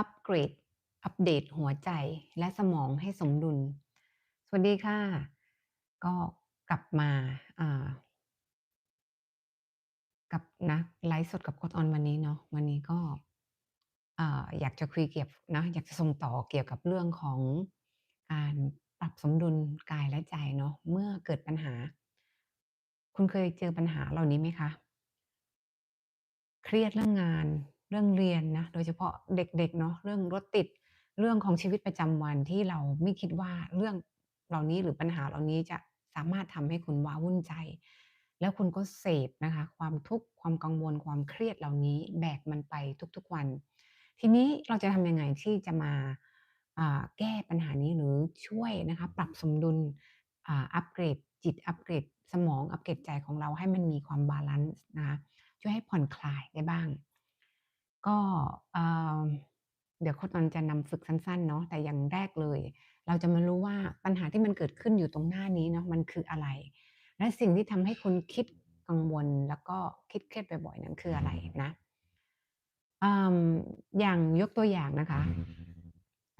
อัปเกรด อัปเดตหัวใจและสมองให้สมดุล สวัสดีค่ะ ก็กลับมากับนะไลฟ์สดกับโค้ชออนวันนี้เนาะวันนี้ก็ออยากจะคุยเกี่ยวนะอยากจะส่งต่อเกี่ยวกับเรื่องของการปรับสมดุลกายและใจเนาะเมื่อเกิดปัญหา คุณเคยเจอปัญหาเหล่านี้ไหมคะ?เครียดเรื่องงาน เรื่องเรียนนะโดยเฉพาะเด็กๆเนาะเรื่องรถติดเรื่องของชีวิตประจำวันที่เราไม่คิดว่าเรื่องเหล่านี้หรือปัญหาเหล่านี้จะสามารถทำให้คุณว้าวุ่นใจ แล้วคุณก็เสพนะคะ ความทุกข์ความกังวลความเครียดเหล่านี้แบกมันไปทุกๆวัน ทีนี้เราจะทำยังไงที่จะมาแก้ปัญหานี้หรือช่วยนะคะ ปรับสมดุลอัปเกรดจิตอัปเกรดสมองอัปเกรดใจของเราให้มันมีความบาลันซ์นะคะช่วยให้ผ่อนคลายได้บ้าง ก็ อ่า เดี๋ยวโค้ชออนจะนำฝึกสั้น ๆ เนาะ แต่อย่างแรกเลย เราจะมารู้ว่าปัญหาที่มันเกิดขึ้นอยู่ตรงหน้านี้เนาะ มันคืออะไร?และสิ่งที่ทำให้คุณคิดกังวล แล้วก็คิดเครียดบ่อย ๆ นั้นคืออะไรนะอ่าอย่างยกตัวอย่างนะคะ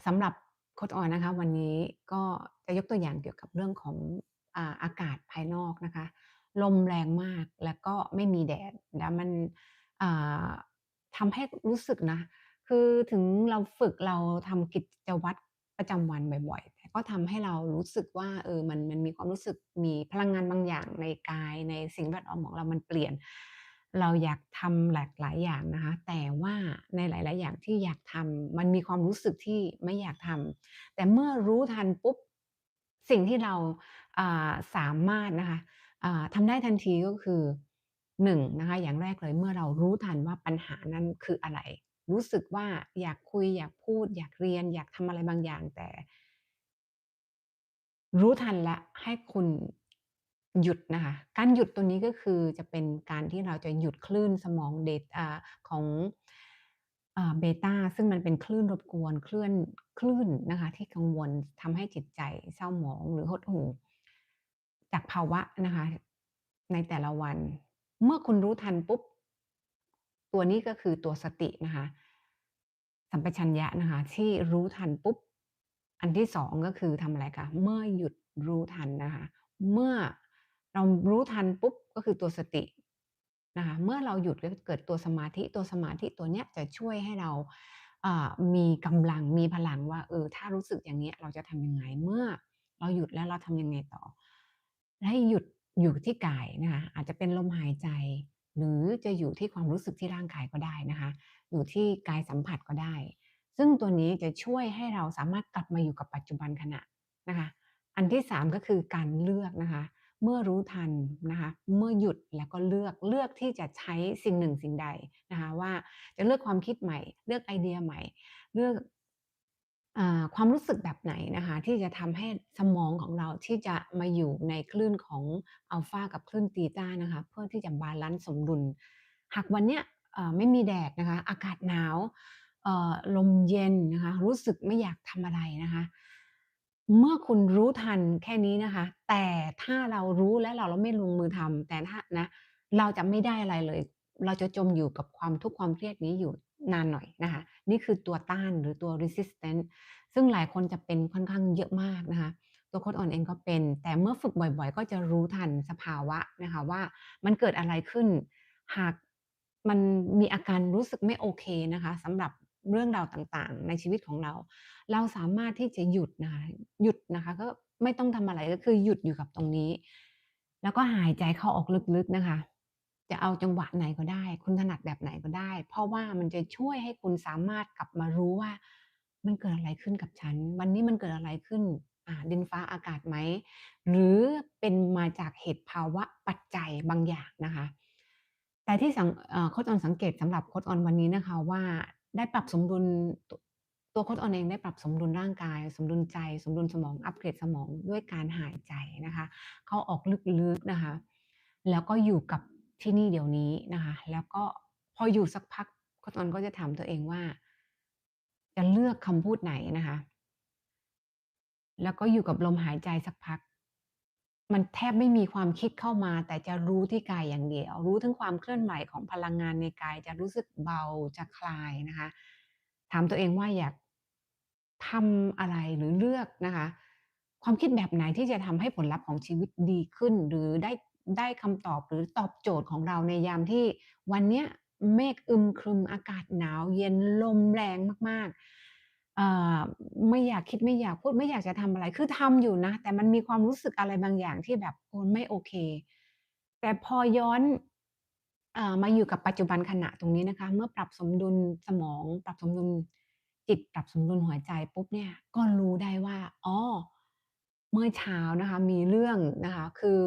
สำหรับโค้ชออนนะคะ วันนี้ก็จะยกตัวอย่างเกี่ยวกับเรื่องของ อ่า อากาศภายนอกนะคะ ลมแรงมากแล้วก็ไม่มีแดด แล้วมัน อ่า ทำให้รู้สึกนะ คือถึงเราฝึกเราทำกิจวัตรประจำวันบ่อยๆ แต่ก็ทำให้เรารู้สึกว่าเออมันมันมีความรู้สึกมีพลังงานบางอย่างในกายในสิ่งแวดล้อมของเรามันเปลี่ยน เราอยากทำหลากหลายอย่างนะคะ แต่ว่าในหลาย ๆ อย่างที่อยากทำมันมีความรู้สึกที่ไม่อยากทำแต่เมื่อรู้ทันปุ๊บสิ่งที่เราาสามารถนะคะอ่าทำได้ทันทีก็คือ 1นะคะอย่างแรกเลยเมื่อเรารู้ทันว่าปัญหานั้นคืออะไร รู้สึกว่าอยากคุยอยากพูด อยากเรียน อยากทำอะไรบางอย่างแต่ รู้ทันแล้วให้คุณหยุดนะคะการหยุดตรงนี้ก็คือจะเป็นการที่เราจะหยุดคลื่นสมองเดอ่าของเบต้าซึ่งมันเป็นคลื่นรบกวนคลื่นคลื่นนะคะ ที่กังวลทำให้จิตใจเศร้าหมองหรือหดหู่จากภาวะนะคะ ในแต่ละวัน เมื่อคุณรู้ทันปุ๊บ ตัวนี้ก็คือตัวสตินะคะ สัมปชัญญะนะคะ ที่รู้ทันปุ๊บ อันที่2ก็คือทำอะไรคะเมื่อหยุดรู้ทันนะคะ เมื่อเรารู้ทันปุ๊บก็คือตัวสตินะคะเมื่อเราหยุดก็เกิดตัวสมาธิตัวสมาธิตัวเนี้ยจะช่วยให้เรามีกำลังมีพลังว่าเออถ้ารู้สึกอย่างเงี้ยเราจะทำยังไง?เมื่อเราหยุดแล้วเราทำยังไงต่อ?ให้หยุด อยู่ที่กายนะคะอาจจะเป็นลมหายใจ หรือจะอยู่ที่ความรู้สึกที่ร่างกายก็ได้นะคะ อยู่ที่กายสัมผัสก็ได้ ซึ่งตัวนี้จะช่วยให้เราสามารถกลับมาอยู่กับปัจจุบันขณะนะคะ อันที่ 3 ก็คือการเลือกนะคะ เมื่อรู้ทันนะคะ เมื่อหยุดแล้วก็เลือกเลือกที่จะใช้สิ่งหนึ่งสิ่งใดนะคะ ว่าจะเลือกความคิดใหม่ เลือกไอเดียใหม่ เลือก อ่า ความรู้สึกแบบไหนนะคะ ที่จะทำให้สมองของเราที่จะมาอยู่ในคลื่นของอัลฟากับคลื่นทีต้านะคะ เพื่อที่จะบาลันซ์สมดุล หากวันเนี้ยเอ่อไม่มีแดดนะคะ อากาศหนาวเอ่อลมเย็นนะคะ รู้สึกไม่อยากทำอะไรนะคะ เมื่อคุณรู้ทันแค่นี้นะคะ แต่ถ้าเรารู้และเราเราไม่ลงมือทำแต่ถ้านะ เราจะไม่ได้อะไรเลย เราจะจมอยู่กับความทุกข์ความเครียดนี้อยู่ นานหน่อยนะคะนี่คือตัวต้านหรือตัว resistance ซึ่งหลายคนจะเป็นค่อนข้างเยอะมากนะคะตัวโค้ชออนเองก็เป็น แต่เมื่อฝึกบ่อยๆ ก็จะรู้ทันสภาวะนะคะว่ามันเกิดอะไรขึ้น หากมันมีอาการรู้สึกไม่โอเคนะคะสำหรับเรื่องราวต่างๆ ในชีวิตของเรา เราสามารถที่จะหยุดนะคะหยุดนะคะก็ไม่ต้องทำอะไรก็คือหยุดอยู่กับตรงนี้ แล้วก็หายใจเข้าออกลึกๆนะคะ จะเอาจังหวะไหนก็ได้ คุณถนัดแบบไหนก็ได้ เพราะว่ามันจะช่วยให้คุณสามารถกลับมารู้ว่า มันเกิดอะไรขึ้นกับฉัน วันนี้มันเกิดอะไรขึ้นดินฟ้าอากาศไหม?หรือเป็นมาจากเหตุภาวะปัจจัยบางอย่างนะคะ แต่ที่โค้ชออนสังเกตสำหรับโค้ชออนวันนี้นะคะว่าได้ปรับสมดุลตัวโค้ชออนเองได้ปรับสมดุลร่างกาย สมดุลใจ สมดุลสมองอัปเกรดสมองด้วยการหายใจนะคะ เข้าออกลึกๆนะคะ แล้วก็อยู่กับ ที่นี่เดี๋ยวนี้นะคะ แล้วก็พออยู่สักพักโค้ชออนก็จะถามตัวเองว่า จะเลือกคำพูดไหนนะคะ แล้วก็อยู่กับลมหายใจสักพัก มันแทบไม่มีความคิดเข้ามา แต่จะรู้ที่กายอย่างเดียว รู้ถึงความเคลื่อนไหวของพลังงานในกาย จะรู้สึกเบาจะคลายนะคะ ถามตัวเองว่าอยากทำอะไรหรือเลือกนะคะ ความคิดแบบไหนที่จะทำให้ผลลัพธ์ของชีวิตดีขึ้น หรือได้ ได้คำตอบหรือตอบโจทย์ของเราในยามที่วันเนี้ยเมฆอึมครึมอากาศหนาวเย็นลมแรงมากๆไม่อยากคิดไม่อยากพูดไม่อยากจะทำอะไรคือทำอยู่นะ แต่มันมีความรู้สึกอะไรบางอย่างที่แบบโอ้ไม่โอเค แต่พอย้อนอมาอยู่กับปัจจุบันขณะตรงนี้นะคะ เมื่อปรับสมดุลสมอง ปรับสมดุลจิตปรับสมดุลหัวใจปุ๊บเนี่ยก็รู้ได้ว่าอ๋อเมื่อเช้านะคะมีเรื่องนะคะคือ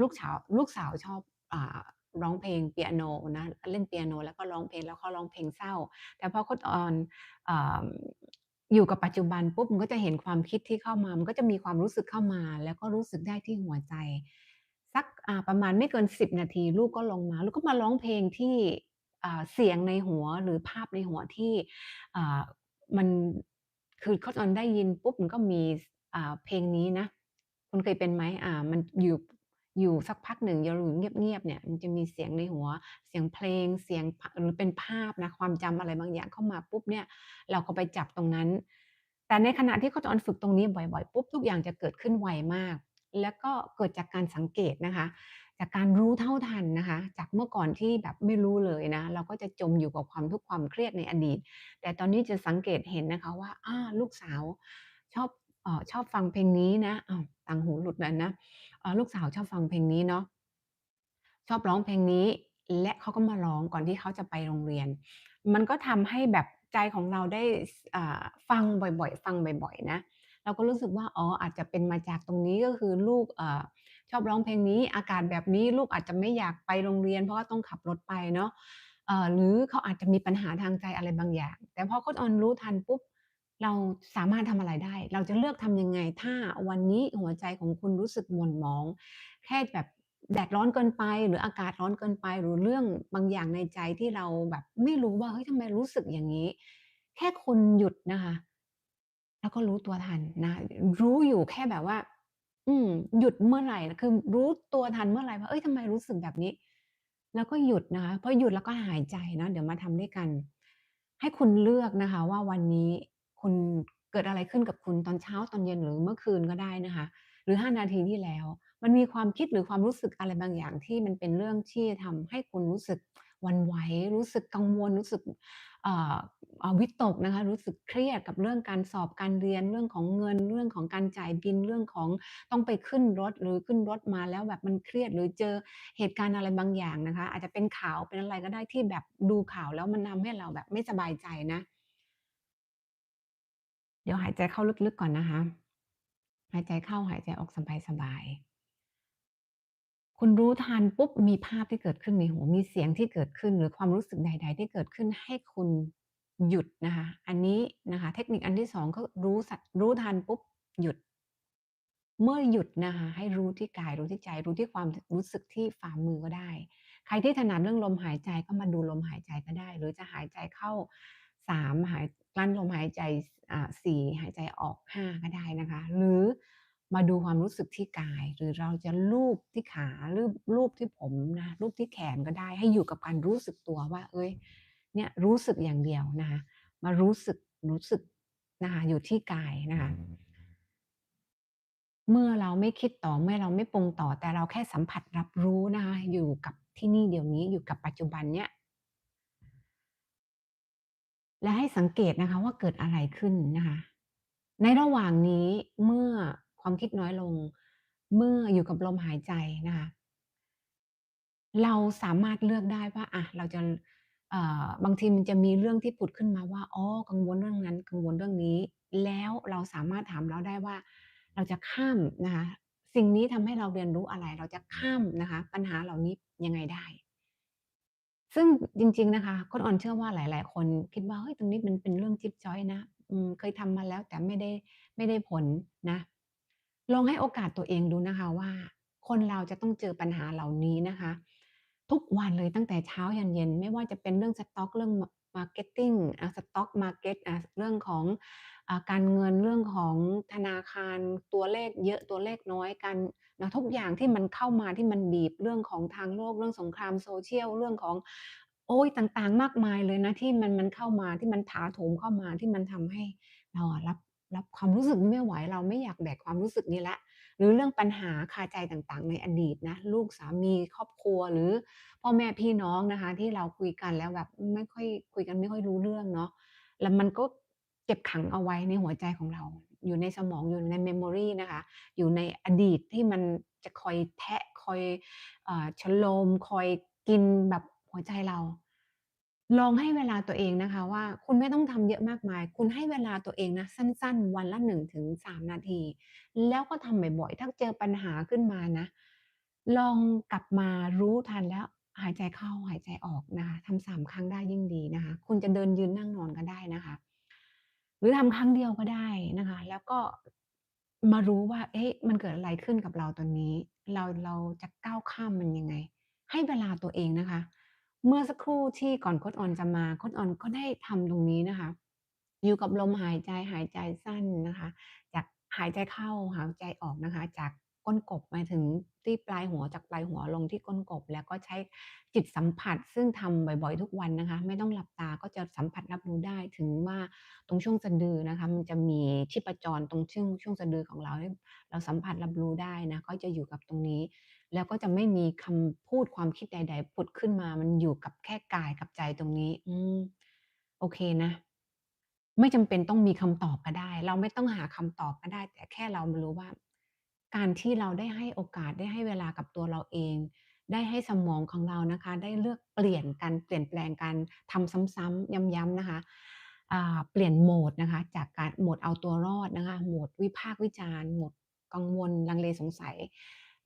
ลูกฉาวลูกสาวชอบร้องเพลงเปียโนนะเล่นเปียโนแล้วก็ร้องเพลงแล้วเขาร้องเพลงเศร้า แต่พอเขาตอนอยู่กับปัจจุบันปุ๊บมันก็จะเห็นความคิดที่เข้ามามันก็จะมีความรู้สึกเข้ามา แล้วก็รู้สึกได้ที่หัวใจ สักประมาณไม่เกิน 10 นาที ลูกก็ลงมา ลูกก็มาร้องเพลงที่เสียงในหัวหรือภาพในหัวที่มันคือเขาตอนได้ยินปุ๊บมันก็มีเพลงนี้นะ คุณเคยเป็นไหม?อ่า มันอยู่อยู่สักพักหนึ่งเราอยู่เงียบๆเนี่ย มันจะมีเสียงในหัว เสียงเพลง เสียงพหรือเป็นภาพนะ ความจำอะไรบางอย่างเข้ามาปุ๊บเนี่ย เราก็ไปจับตรงนั้น แต่ในขณะที่เขาตอนฝึกตรงนี้บ่อยๆปุ๊บทุกอย่างจะเกิดขึ้นไวมาก แล้วก็เกิดจากการสังเกตนะคะ จากการรู้เท่าทันนะคะ จากเมื่อก่อนที่แบบไม่รู้เลยนะ เราก็จะจมอยู่กับความทุกข์ความเครียดในอดีต แต่ตอนนี้จะสังเกตเห็นนะคะว่าอาลูกสาวชอบ เออชอบฟังเพลงนี้นะอ้าวต่างหูหลุดแล้วนะเอ่อลูกสาวชอบฟังเพลงนี้เนาะชอบร้องเพลงนี้ และเขาก็มาร้องก่อนที่เขาจะไปโรงเรียน มันก็ทำให้แบบใจของเราได้อ่าฟังบ่อยๆ ฟังบ่อยๆนะ เราก็รู้สึกว่าอ๋ออาจจะเป็นมาจากตรงนี้ก็คือลูกเออชอบร้องเพลงนี้อากาศแบบนี้ลูกอาจจะไม่อยากไปโรงเรียน เพราะว่าต้องขับรถไปเนาะเอ่อหรือเขาอาจจะมีปัญหาทางใจอะไรบางอย่าง แต่พอเขาตอนรู้ทันปุ๊บ เราสามารถทำอะไรได้ เราจะเลือกทำยังไง ถ้าวันนี้หัวใจของคุณรู้สึกหม่นหมอง แค่แบบแดดร้อนเกินไป หรืออากาศร้อนเกินไป หรือเรื่องบางอย่างในใจที่เราแบบไม่รู้ว่าเฮ้ยทำไมรู้สึกอย่างงี้ แค่คุณหยุดนะคะ แล้วก็รู้ตัวทันนะ รู้อยู่แค่แบบว่า อืม หยุดเมื่อไหร่คือรู้ตัวทันเมื่อไหร่ว่าเฮ้ยทำไมรู้สึกแบบนี้ แล้วก็หยุดนะคะพอหยุดแล้วก็หายใจนะเดี๋ยวมาทำด้วยกัน ให้คุณเลือกนะคะ ว่าวันนี้ คุณเกิดอะไรขึ้นกับคุณตอนเช้าตอนเย็นหรือเมื่อคืนก็ได้นะคะ หรือ 5 นาทีที่แล้ว มันมีความคิดหรือความรู้สึกอะไรบางอย่างที่มันเป็นเรื่องที่ทำให้คุณรู้สึกวั่นไหวรู้สึกกังวลรู้สึกวิตกนะคะรู้สึกเครียดกับเรื่องการสอบการเรียนเรื่องของเงินเรื่องของการจ่ายบิลเรื่องของต้องไปขึ้นรถหรือขึ้นรถมาแล้วแบบมันเครียดหรือเจอเหตุการณ์อะไรบางอย่างนะคะ อาจจะเป็นข่าวเป็นอะไรก็ได้ที่แบบดูข่าวแล้วมันทำให้เราแบบไม่สบายใจนะ ดี๋ยวหายใจเข้าลึกๆก่อนนะคะ หายใจเข้าหายใจออกสบายๆ คุณรู้ทันปุ๊บมีภาพที่เกิดขึ้นในหัวมีเสียงที่เกิดขึ้นหรือความรู้สึกใด ๆ ที่เกิดขึ้นให้คุณหยุดนะคะ อันนี้นะคะ เทคนิคอันที่2ก็รู้สัตรู้ทันปุ๊บหยุด เมื่อหยุดนะคะ ให้รู้ที่กายรู้ที่ใจ รู้ที่ความรู้สึกที่ฝ่ามือก็ได้ ใครที่ถนัดเรื่องลมหายใจก็มาดูลมหายใจก็ได้ หรือจะหายใจเข้า3หาย กลั้นลมหายใจสอ่า4หายใจออก5ก็ได้นะคะ หรือมาดูความรู้สึกที่กาย หรือเราจะลูบที่ขาลูบลูบที่ผมนะลูบที่แขนก็ได้ ให้อยู่กับการรู้สึกตัวว่าเฮ้ยเนี่ยรู้สึกอย่างเดียวนะคะ มารู้สึกรู้สึกนะคะอยู่ที่กายนะคะเมื่อเราไม่คิดต่อเมื่อเราไม่ปรุงต่อ แต่เราแค่สัมผัสรับรู้นะคะอยู่กับที่นี่เดี๋ยวนี้อยู่กับปัจจุบันเนี้ย และให้สังเกตนะคะว่าเกิดอะไรขึ้นนะคะ ในระหว่างนี้เมื่อความคิดน้อยลง เมื่ออยู่กับลมหายใจนะคะ เราสามารถเลือกได้ว่าอะเราจะบางทีมันจะมีเรื่องที่ผุดขึ้นมาว่าอ๋อกังวลเรื่องนั้นกังวลเรื่องนี้ แล้วเราสามารถถามเราได้ว่า เราจะข้ามนะคะ สิ่งนี้ทำให้เราเรียนรู้อะไร เราจะข้ามนะคะ ปัญหาเหล่านี้ยังไงได้ ซึ่งจริง ๆ นะคะคุณออนเชื่อว่าหลาย ๆ คนคิดว่า เฮ้ย ตรงนี้มันเป็นเรื่องจิ๊บจ๊อยนะ อืม เคยทำมาแล้วแต่ไม่ได้ ไม่ได้ผลนะ ลองให้โอกาสตัวเองดูนะคะว่า คนเราจะต้องเจอปัญหาเหล่านี้นะคะ ทุกวันเลยตั้งแต่เช้ายันเย็น ไม่ว่าจะเป็นเรื่องสต๊อก เรื่องม marketing อ่า สต๊อก market อ่า เรื่องของ การเงินเรื่องของธนาคารตัวเลขเยอะตัวเลขน้อยการนะทุกอย่างที่มันเข้ามาที่มันบีบเรื่องของทางโลกเรื่องสงคราม social เรื่องของโอ๊ยต่างๆ มากมายเลยนะที่มันมันเข้ามาที่มันถาโถมเข้ามาที่มันทำให้เรารับรับความรู้สึกนี้ไม่ไหวเราไม่อยากแบกความรู้สึกนี้ล้วหรือเรื่องปัญหาคาใจต่างๆ ในอดีตนะลูกสามีครอบครัวหรือพ่อแม่พี่น้องนะคะ ที่เราคุยกันแล้วแบบไม่ค่อยคุยกันไม่ค่อยรู้เรื่องเนาะแล้วมันก็ ก็บขังเอาไว้ในหัวใจของเรา อยู่ในสมองอยู่ใน memory นะคะ อยู่ในอดีตที่มันจะคอยแทะคอยอ่าโฉลมคอยกินแบบหัวใจเรา ลองให้เวลาตัวเองนะคะ ว่าคุณไม่ต้องทำเยอะมากมาย คุณให้เวลาตัวเองนะสั้น ๆ วันละ1-3นาที แล้วก็ทำบ่อยๆถ้าเจอปัญหาขึ้นมานะ ลองกลับมารู้ทันแล้วหายใจเข้าหายใจออกนะคะทำ3ครั้งได้ยิ่งดีนะคะ คุณจะเดินยืนนั่งนอนก็ได้นะคะ หรือทำครั้งเดียวก็ได้นะคะ แล้วก็มารู้ว่า เอ๊ะมันเกิดอะไรขึ้นกับเราตอนนี้ เราเราจะก้าวข้ามมันยังไง ให้เวลาตัวเองนะคะ เมื่อสักครู่ที่ก่อนโคดออนจะมาโคดออนก็ได้ทำตรงนี้นะคะ อยู่กับลมหายใจหายใจสั้นนะคะ จากหายใจเข้าหายใจออกนะคะ จาก ก้นกบมาถึงที่ปลายหัวจากปลายหัวลงที่ก้นกบ แล้วก็ใช้จิตสัมผัส ซึ่งทำบ่อยๆ ทุกวันนะคะ ไม่ต้องหลับตาก็จะสัมผัสรับรู้ได้ถึงว่าตรงช่วงสะดือนะคะ มันจะมีชีพจรตรงช่วงช่วงสะดือของเราเนี่ยเราสัมผัสรับรู้ได้นะก็จะอยู่กับตรงนี้ แล้วก็จะไม่มีคำพูดความคิดใด ๆ ผุดขึ้นมา มันอยู่กับแค่กายกับใจตรงนี้ อืมโอเคนะไม่จำเป็นต้องมีคำตอบก็ได้ เราไม่ต้องหาคำตอบก็ได้ แต่แค่เรารู้ว่า การที่เราได้ให้โอกาสได้ให้เวลากับตัวเราเอง ได้ให้สมองของเรานะคะ ได้เลือกเปลี่ยนการเปลี่ยนแปลงการทำซ้ำๆย้ำๆนะคะเปลี่ยนโหมดนะคะ จากการโหมดเอาตัวรอดนะคะโหมดวิพากษ์วิจารณ์โหมดกังวลลังเลสงสัย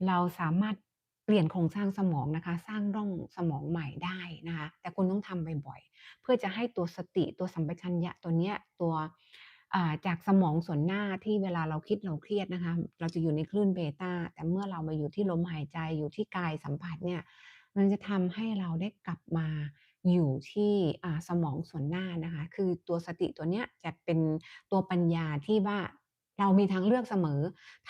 เราสามารถเปลี่ยนโครงสร้างสมองนะคะ สร้างร่องสมองใหม่ได้นะคะ แต่คุณต้องทำบ่อยๆ เพื่อจะให้ตัวสติตัวสัมปชัญญะตัวเนี้ยตัว จากสมองส่วนหน้าที่เวลาเราคิดเราเครียดนะคะ เราจะอยู่ในคลื่นเบตาแต่เมื่อเรามาอยู่ที่ลมหายใจอยู่ที่กายสัมผัสเนี่ยมันจะทำให้เราได้กลับมาอยู่ที่สมองส่วนหน้านะคะ คือตัวสติตัวเนี้ยจะเป็นตัวปัญญาที่ว่าเรามีทางเลือกเสมอ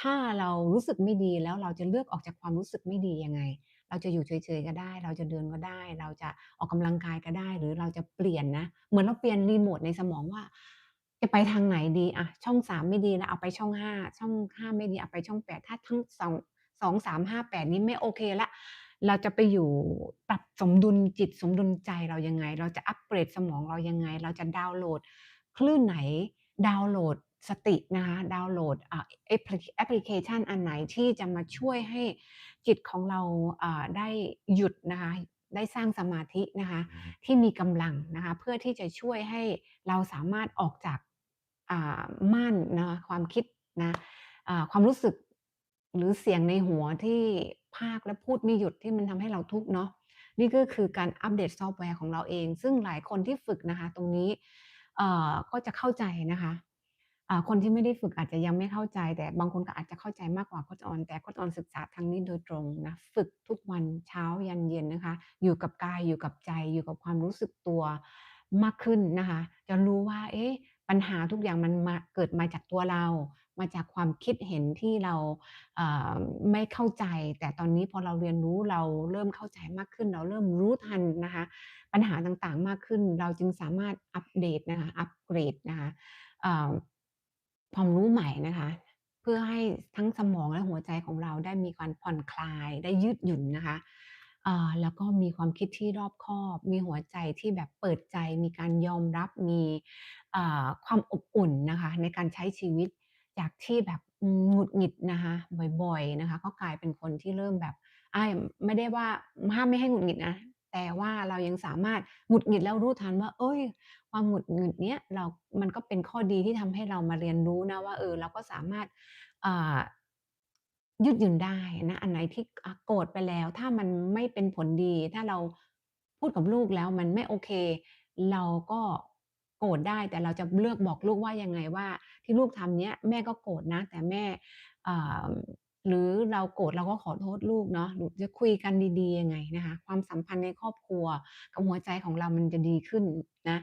ถ้าเรารู้สึกไม่ดีแล้วเราจะเลือกออกจากความรู้สึกไม่ดียังไง เราจะอยู่เฉยๆก็ได้ เราจะเดินก็ได้ เราจะออกกำลังกายก็ได้ หรือเราจะเปลี่ยนนะ เหมือนเราเปลี่ยนริโมตในสมองว่า จะไปทางไหนดีอะช่อง3ไม่ดีแล้วเอาไปช่อง5ช่อง5ไม่ดีเอาไปช่อง8ถ้าทั้ง2 2 3 5 8นี้ไม่โอเคแล้วเราจะไปอยู่ปรับสมดุลจิตสมดุลใจเรายังไง เราจะอัปเกรดสมองเรายังไง เราจะดาวน์โหลด คลื่นไหนดาวน์โหลดสตินะคะดาวน์โหลดอ่าแอปพลิแอปพลิเคชันอันไหนที่จะมาช่วยให้จิตของเราอ่าได้หยุดนะคะได้สร้างสมาธินะคะอือฮึที่มีกำลังนะคะเพื่อที่จะช่วยให้เราสามารถออกจากอ่า ม่านนะคะความคิดนะความรู้สึกหรือเสียงในหัวที่พากและพูดไม่หยุดที่มันทำให้เราทุกข์เนาะนี่ก็คือการอัปเดตซอฟต์แวร์ของเราเอง ซึ่งหลายคนที่ฝึกนะคะ ตรงนี้ก็จะเข้าใจนะคะคนที่ไม่ได้ฝึกอาจจะยังไม่เข้าใจ แต่บางคนก็อาจจะเข้าใจมากกว่าโค้ชออนแต่โค้ออนศึกษาทางนี้โดยตรงนะฝึกทุกวันเช้ายันเย็นนะคะ อยู่กับกายอยู่กับใจอยู่กับความรู้สึกตัวมากขึ้นนะคะ จะรู้ว่า เอ๊ะ ปัญหาทุกอย่างมันมาเกิดมาจากตัวเรา มาจากความคิดเห็นที่เราไม่เข้าใจ แต่ตอนนี้พอเราเรียนรู้เราเริ่มเข้าใจมากขึ้น เราเริ่มรู้ทันนะคะปัญหาต่างๆมากขึ้น เราจึงสามารถอัปเดตนะคะอัปเกรดนะคะความรู้ใหม่นะคะเพื่อให้ทั้งสมองและหัวใจของเราได้มีการผ่อนคลายได้ยืดหยุ่นนะคะ อ่าแล้วก็มีความคิดที่รอบคอบ มีหัวใจที่แบบเปิดใจ มีการยอมรับ มีอ่าความอบอุ่นนะคะในการใช้ชีวิต จากที่แบบหงุดหงิดนะคะบ่อยๆนะคะ ก็กลายเป็นคนที่เริ่มแบบอาไม่ได้ว่าห้ามไม่ให้หงุดหงิดนะ แต่ว่าเรายังสามารถหงุดหงิดแล้วรู้ทันว่าเฮ้ย ความหงุดหงิดเนี้ยเรา มันก็เป็นข้อดีที่ทำให้เรามาเรียนรู้นะว่าเออเราก็สามารถอ่า ยืดหยุ่นได้นะอันไหนที่โกรธไปแล้ว ถ้ามันไม่เป็นผลดี ถ้าเราพูดกับลูกแล้วมันไม่โอเค เราก็โกรธได้แต่เราจะเลือกบอกลูกว่ายังไงว่า ที่ลูกทำเนี้ยแม่ก็โกรธนะ แต่แม่หรือเราโกรธเราก็ขอโทษลูกเนาะหรือจะคุยกันดีๆยังไงนะคะ ความสัมพันธ์ในครอบครัวกับหัวใจของเรามันจะดีขึ้นนะ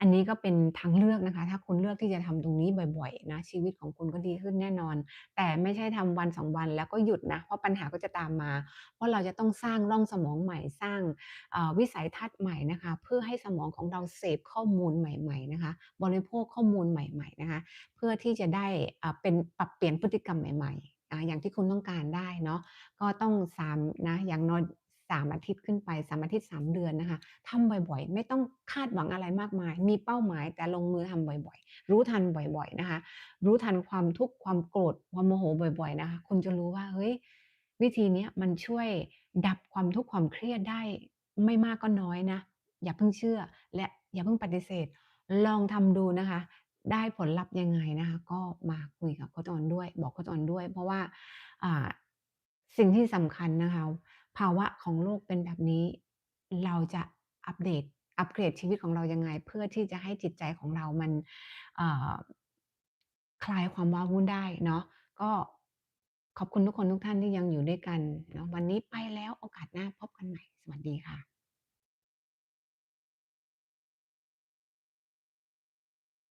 อันนี้ก็เป็นทางเลือกนะคะ ถ้าคุณเลือกที่จะทำตรงนี้บ่อยๆนะ ชีวิตของคุณก็ดีขึ้นแน่นอน แต่ไม่ใช่ทำวัน2วันแล้วก็หยุดนะ เพราะปัญหาก็จะตามมา เพราะเราจะต้องสร้างร่องสมองใหม่สร้างอ่าวิสัยทัศน์ใหม่นะคะ เพื่อให้สมองของเราเสพข้อมูลใหม่ ๆนะคะ บริโภคข้อมูลใหม่ ๆนะคะ เพื่อที่จะได้อ่าเป็นปรับเปลี่ยนพฤติกรรมใหม่ ๆอ่าอย่างที่คุณต้องการได้เนาะก็ต้อง3นะอย่างน้อย 3 อาทิตย์ขึ้นไป 3 อาทิตย์ 3 เดือนนะคะทำบ่อยๆ ไม่ต้องคาดหวังอะไรมากมาย มีเป้าหมายแต่ลงมือทำบ่อยๆ รู้ทันบ่อยๆนะคะ รู้ทันความทุกข์ความโกรธความโมโหบ่อยๆนะคะคุณจะรู้ว่าเฮ้ยวิธีนี้มันช่วยดับความทุกข์ความเครียดได้ไม่มากก็น้อยนะ อย่าเพิ่งเชื่อ และอย่าเพิ่งปฏิเสธ ลองทำดูนะคะ ได้ผลลัพธ์ยังไงนะคะ ก็มาคุยกับโค้ชออนด้วย บอกโค้ชออนด้วย เพราะว่าอ่าสิ่งที่สำคัญนะคะ ภาวะของโลกเป็นแบบนี้ เราจะอัปเดตอัปเกรดชีวิตของเรายังไง เพื่อที่จะให้จิตใจของเรามันคลายความว้าวุ่นได้เนาะก็ขอบคุณทุกคนทุกท่านที่ยังอยู่ด้วยกันเนาะวันนี้ไปแล้วโอกาสหน้าพบกันใหม่ สวัสดีค่ะ